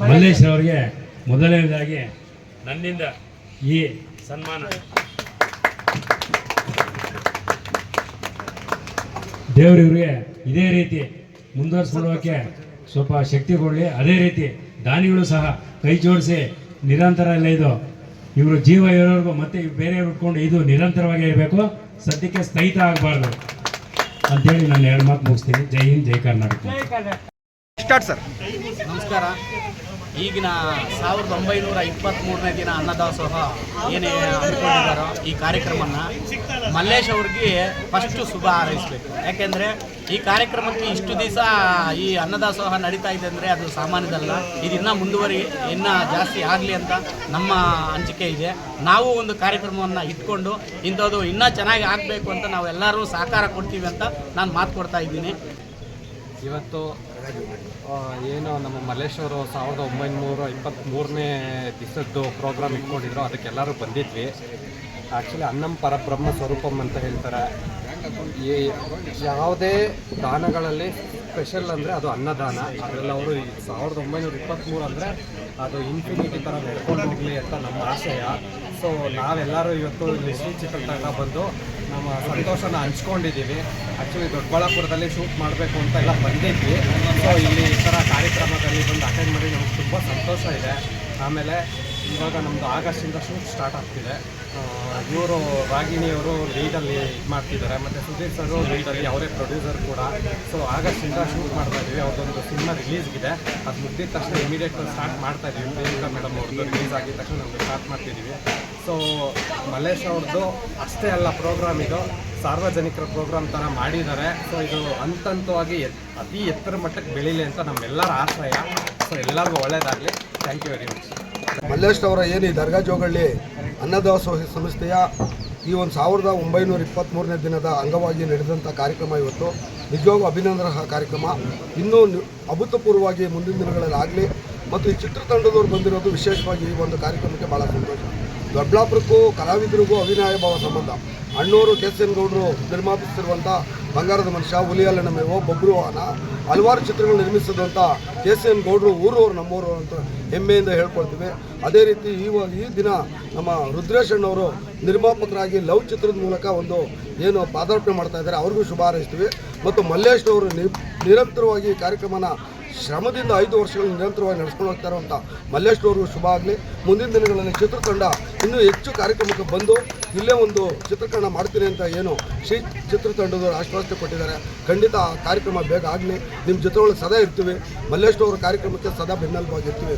ಮಲ್ಲೇಶ್ ಅವರಿಗೆ ಮೊದಲನೇದಾಗಿ ನನ್ನಿಂದ ಈ ಸನ್ಮಾನ. ದೇವರಿವ್ರಿಗೆ ಇದೇ ರೀತಿ ಮುಂದುವರಿಸ್ಕೊಳ್ಳೋಕೆ ಸ್ವಲ್ಪ ಶಕ್ತಿ ಕೊಡಲಿ. ಅದೇ ರೀತಿ ದಾನಿಗಳು ಸಹ ಕೈ ಜೋಡಿಸಿ ನಿರಂತರ ಎಲ್ಲ ಇದು. ಇವರು ಜೀವ ಇರೋರ್ಗು ಮತ್ತೆ ಬೇರೆ ಉಟ್ಕೊಂಡು ಇದು ನಿರಂತರವಾಗಿ ಇರಬೇಕು. ಸದ್ಯಕ್ಕೆ ಸ್ಥಗಿತ ಆಗಬಾರ್ದು. ಅಂತೇಳಿ ನಾನು ಎರಡು ಮಾತು ಮುಗಿಸ್ತೀನಿ. ಜೈ ಹಿಂದ್ ಜೈ ಕರ್ನಾಟಕ. ಸ್ಟಾರ್ಟ್ ಸರ್ ನಮಸ್ಕಾರ. ಈಗಿನ ಸಾವಿರದ ಒಂಬೈನೂರ ಇಪ್ಪತ್ತ್ಮೂರನೇ ದಿನ ಅನ್ನದಾಸೋಹ ಏನೇ ಅಂದ್ಕೊಂಡಿದ್ದಾರೋ ಈ ಕಾರ್ಯಕ್ರಮವನ್ನು ಮಲ್ಲೇಶ್ ಅವ್ರಿಗೆ ಫಸ್ಟು ಶುಭ ಹಾರೈಸಬೇಕು. ಯಾಕೆಂದರೆ ಈ ಕಾರ್ಯಕ್ರಮಕ್ಕೆ ಇಷ್ಟು ದಿವಸ ಈ ಅನ್ನದಾಸೋಹ ನಡೀತಾ ಇದೆ ಅಂದರೆ ಅದು ಸಾಮಾನ್ಯದಲ್ಲ. ಇದು ಇನ್ನೂ ಮುಂದುವರಿ, ಇನ್ನೂ ಜಾಸ್ತಿ ಆಗಲಿ ಅಂತ ನಮ್ಮ ಹಂಚಿಕೆ ಇದೆ. ನಾವು ಒಂದು ಕಾರ್ಯಕ್ರಮವನ್ನು ಇಟ್ಕೊಂಡು ಇಂಥದ್ದು ಇನ್ನೂ ಚೆನ್ನಾಗಿ ಆಗಬೇಕು ಅಂತ ನಾವೆಲ್ಲರೂ ಸಹಕಾರ ಕೊಡ್ತೀವಿ ಅಂತ ನಾನು ಮಾತು ಕೊಡ್ತಾ ಇದ್ದೀನಿ. ಇವತ್ತು ಏನು ನಮ್ಮ ಮಲ್ಲೇಶ್ವರು ಸಾವಿರದ ಒಂಬೈನೂರ ಇಪ್ಪತ್ತ್ಮೂರನೇ ದಿವಸದ್ದು ಪ್ರೋಗ್ರಾಮ್ ಇಟ್ಕೊಂಡಿದ್ರು ಅದಕ್ಕೆಲ್ಲರೂ ಬಂದಿದ್ವಿ. ಆ್ಯಕ್ಚುಲಿ ಅನ್ನಂ ಪರಬ್ರಹ್ಮ ಸ್ವರೂಪಂ ಅಂತ ಹೇಳ್ತಾರೆ. ಯಾವುದೇ ದಾನಗಳಲ್ಲಿ ಸ್ಪೆಷಲ್ ಅಂದರೆ ಅದು ಅನ್ನದಾನ. ಅದರಲ್ಲಿ ಅವರು ಸಾವಿರದ ಒಂಬೈನೂರ ಇಪ್ಪತ್ತ್ಮೂರು ಅಂದರೆ ಅದು ಇನ್ಫಿನಿಟಿ ಥರ ನಡ್ಕೊಂಡು ಹೋಗಲಿ ಅಂತ ನಮ್ಮ ಆಶಯ. ಸೊ ನಾವೆಲ್ಲರೂ ಇವತ್ತು ಶ್ರೀ ಚಿತ್ರತಂಡ ಬಂದು ನಮ್ಮ ಸಂತೋಷನ ಹಂಚ್ಕೊಂಡಿದ್ದೀವಿ. ಆ್ಯಕ್ಚುಲಿ ದೊಡ್ಡಬಳ್ಳಾಪುರದಲ್ಲಿ ಶೂಟ್ ಮಾಡಬೇಕು ಅಂತ ಎಲ್ಲ ಬಂದಿದ್ವಿ. ಸೊ ಇಲ್ಲಿ ಈ ಥರ ಕಾರ್ಯಕ್ರಮದಲ್ಲಿ ಬಂದು ಅಟೆಂಡ್ ಮಾಡಿ ನಮ್ಗೆ ತುಂಬ ಸಂತೋಷ ಇದೆ. ಆಮೇಲೆ ಇವಾಗ ನಮ್ಮದು ಆಗಸ್ಟಿಂದ ಶೂಟ್ ಸ್ಟಾರ್ಟ್ ಆಗ್ತಿದೆ. ಇವರು ರಾಗಿಣಿಯವರು ಲೀಡಲ್ಲಿ ಇದು ಮಾಡ್ತಿದ್ದಾರೆ. ಮತ್ತು ಸುಧೀರ್ ಸರ್ ಲೀಡಲ್ಲಿ ಅವರೇ ಪ್ರೊಡ್ಯೂಸರ್ ಕೂಡ. ಸೊ ಆಗಸ್ಟಿಂದ ಶೂಟ್ ಮಾಡ್ತಾ ಇದ್ದೀವಿ ಅವ್ರದ್ದೊಂದು ಸಿನಿಮಾ ರಿಲೀಸ್ಗಿದೆ ಅದು ಮುಗಿದ ತಕ್ಷಣ ಇಮಿಡಿಯೇಟ್ ಸ್ಟಾರ್ಟ್ ಮಾಡ್ತಾ ಇದ್ದೀವಿ ಪ್ರಿಯಾಂಕಾ ಮೇಡಮ್ ಅವ್ರದ್ದು ರಿಲೀಸ್ ಆಗಿದ ತಕ್ಷಣ ನಮಗೆ ಸ್ಟಾರ್ಟ್ ಮಾಡ್ತಿದ್ದೀವಿ ಸೊ ಮಲೇಶ್ ಅವ್ರದ್ದು ಅಷ್ಟೇ ಅಲ್ಲ ಪ್ರೋಗ್ರಾಮ್ ಇದು. ಸಾರ್ವಜನಿಕರ ಪ್ರೋಗ್ರಾಮ್ ಥರ ಮಾಡಿದ್ದಾರೆ. ಸೊ ಇದು ಎತ್- ಅತಿ ಎತ್ತರ ಮಟ್ಟಕ್ಕೆ ಬೆಳೀಲಿ ಅಂತ ನಮ್ಮೆಲ್ಲರ ಆಶ್ರಯ. ಸೊ ಎಲ್ಲರಿಗೂ ಒಳ್ಳೆಯದಾಗಲಿ thank you very much Mallesh ಅವರ ಏನು ಈ ದರ್ಗಾ ಜೋಗಳ್ಳಿ ಅನ್ನದಾಸೋಹ ಸಂಸ್ಥೆಯ ಈ ಒಂದು ಸಾವಿರದ ಒಂಬೈನೂರ ಇಪ್ಪತ್ತ್ಮೂರನೇ ದಿನದ ಅಂಗವಾಗಿ ನಡೆದಂಥ ಕಾರ್ಯಕ್ರಮ ಇವತ್ತು. ನಿಜವಾಗೂ ಅಭಿನಂದನ ಕಾರ್ಯಕ್ರಮ. ಇನ್ನೂ ಅಭೂತಪೂರ್ವವಾಗಿ ಮುಂದಿನ ದಿನಗಳಲ್ಲಿ ಆಗಲಿ ಮತ್ತು ಈ ಚಿತ್ರತಂಡದವ್ರು ಬಂದಿರೋದು ವಿಶೇಷವಾಗಿ ಈ ಒಂದು ಕಾರ್ಯಕ್ರಮಕ್ಕೆ ಭಾಳ ಸಂತೋಷ. ದೊಡ್ಡಬಳ್ಳಾಪುರಕ್ಕೂ ಕಲಾವಿದರಿಗೂ ಅವಿನಾಯ ಭಾವ ಸಂಬಂಧ. ಅಣ್ಣೂರು ಕೆ ಸಿ ಎನ್ ಗೌಡರು ನಿರ್ಮಾಪಿಸಿರುವಂಥ ಬಂಗಾರದ ಮನುಷ್ಯ ಹುಲಿಯಲ್ಲಣ್ಣ ಮೇವ ಬಬ್ರು ವಾಹನ ಹಲವಾರು ಚಿತ್ರಗಳು ನಿರ್ಮಿಸಿದಂಥ ಕೆ ಸಿ ಎನ್ ಗೌಡರು ಊರವರು, ನಮ್ಮೂರು ಅಂತ ಹೆಮ್ಮೆಯಿಂದ ಹೇಳ್ಕೊಳ್ತೀವಿ. ಅದೇ ರೀತಿ ಈ ಈ ದಿನ ನಮ್ಮ ರುದ್ರೇಶ್ ಅಣ್ಣವರು ನಿರ್ಮಾಪಕರಾಗಿ ಲವ್ ಚಿತ್ರದ ಮೂಲಕ ಒಂದು ಏನು ಪಾದಾರ್ಪಣೆ ಮಾಡ್ತಾ ಇದ್ದಾರೆ. ಅವ್ರಿಗೂ ಶುಭ ಹಾರೈಸ್ತೀವಿ. ಮತ್ತು ಮಲ್ಲೇಶ್ ಅವರು ನಿರಂತರವಾಗಿ ಕಾರ್ಯಕ್ರಮನ ಶ್ರಮದಿಂದ ಐದು ವರ್ಷಗಳು ನಿರಂತರವಾಗಿ ನಡೆಸ್ಕೊಂಡು ಹೋಗ್ತಾ ಇರುವಂಥ ಮಲ್ಲೇಶ್ ಅವ್ರಿಗೂ ಶುಭ ಆಗಲಿ. ಮುಂದಿನ ದಿನಗಳಲ್ಲಿ ಚಿತ್ರತಂಡ ಇನ್ನೂ ಹೆಚ್ಚು ಕಾರ್ಯಕ್ರಮಕ್ಕೆ ಬಂದು ಇಲ್ಲೇ ಒಂದು ಚಿತ್ರೀಕರಣ ಮಾಡ್ತೀನಿ ಅಂತ ಏನು ಶ್ರೀ ಚಿತ್ರತಂಡದವರು ಆಶ್ವಾಸನೆ ಕೊಟ್ಟಿದ್ದಾರೆ. ಖಂಡಿತ ಆ ಕಾರ್ಯಕ್ರಮ ಬೇಗ ಆಗಲಿ. ನಿಮ್ಮ ಜೊತೆಗಳು ಸದಾ ಇರ್ತೀವಿ. ಮಲ್ಲೇಶ್ ಅವರ ಕಾರ್ಯಕ್ರಮಕ್ಕೆ ಸದಾ ಬೆನ್ನೆಲುಬಾಗಿರ್ತೀವಿ